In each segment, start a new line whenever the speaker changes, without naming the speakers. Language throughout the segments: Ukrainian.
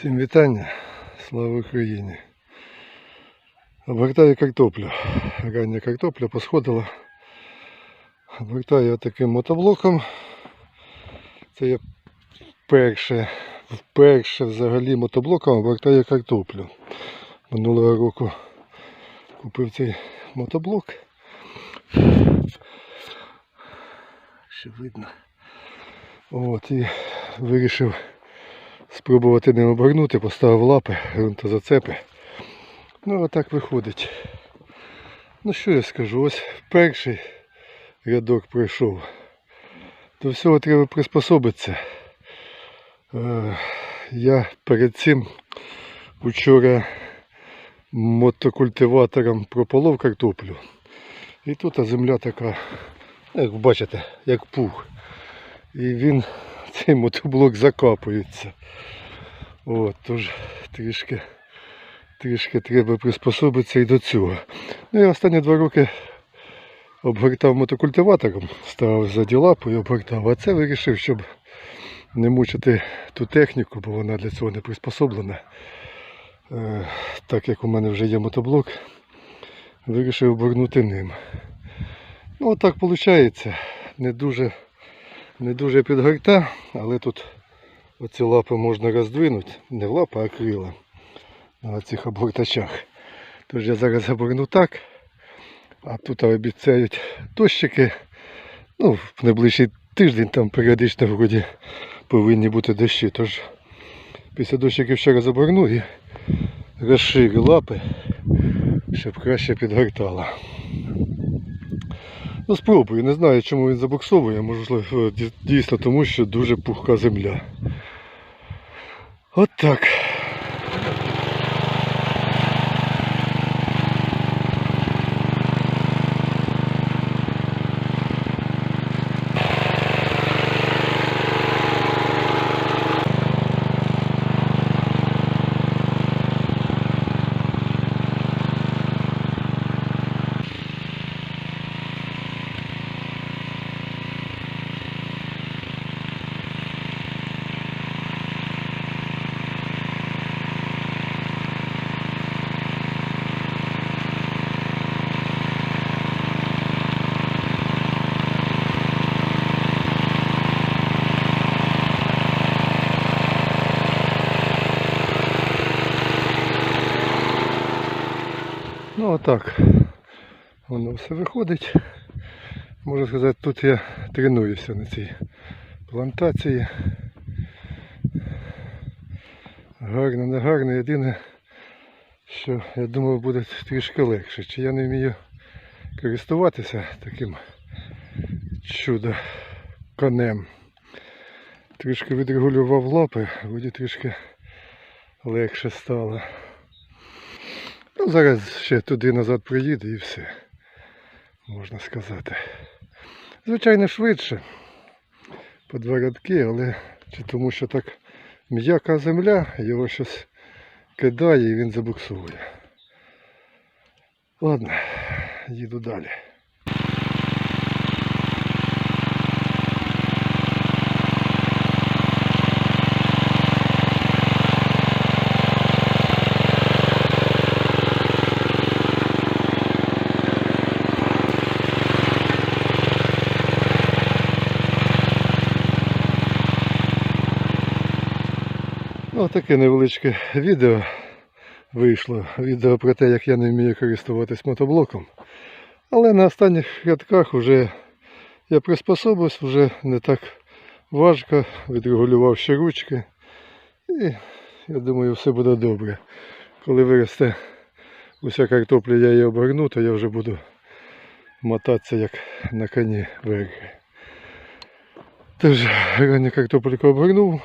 Всім вітання, слава Україні. Обгортаю картоплю. Рання картопля посходила. Обгортаю таким мотоблоком. Це я вперше, вперше взагалі мотоблоком обгортаю картоплю. Минулого року купив цей мотоблок. Ще видно. От і вирішив спробувати ним обернути, поставив лапи, ґрунтозацепи. Ну отак виходить. Ну що я скажу, ось перший рядок пройшов. До всього треба приспособитися. Е, Я перед цим вчора мотокультиватором прополов картоплю. І тут земля така, як бачите, як пух. І він, цей мотоблок закапується. От, тож трішки, трішки треба приспособитися і до цього. Ну я останні два роки обгортав мотокультиватором, ставив ззаді лапу і обгортав. А це вирішив, щоб не мучити ту техніку, бо вона для цього не приспособлена. Е, так як у мене вже є мотоблок, вирішив обгорнути ним. Ну отак виходить. Не дуже, не дуже підгорта, але тут Оці лапи можна роздвинути, не лапи, а крила на цих обгортачах. Тож я зараз оберну так, а тут обіцяють дощики. Ну, в найближчий тиждень там періодично вроді повинні бути дощі. Тож після дощиків ще раз оберну і розширю лапи, щоб краще підгортала. Ну спробую, не знаю чому він забуксовує, можливо дійсно тому, що дуже пухка земля. От так. Отак воно все виходить. Можна сказати, тут я тренуюся на цій плантації. Гарно, не гарно. Єдине, що я думав буде трішки легше. Чи я не вмію користуватися таким чудо конем. Трішки відрегулював лапи, вроді трішки легше стало. Ну, зараз ще туди назад приїде і все, можна сказати. Звичайно, швидше по два рядки, але чи тому що так м'яка земля, його щось кидає і він забуксовує. Ладно, їду далі. Таке невеличке відео вийшло. Відео про те, як я не вмію користуватись мотоблоком. Але на останніх рядках вже я приспособився, вже не так важко, відрегулював ще ручки. І я думаю, все буде добре. Коли виросте уся картопля, я її оберну, то я вже буду мотатися як на коні верхи. Тож, ранню картопельку обернув.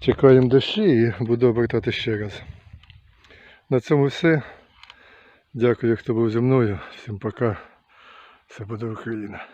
Чекаємо дощі і буду обертати ще раз. На цьому все. Дякую, хто був зі мною. Всім пока. Все буде Україна.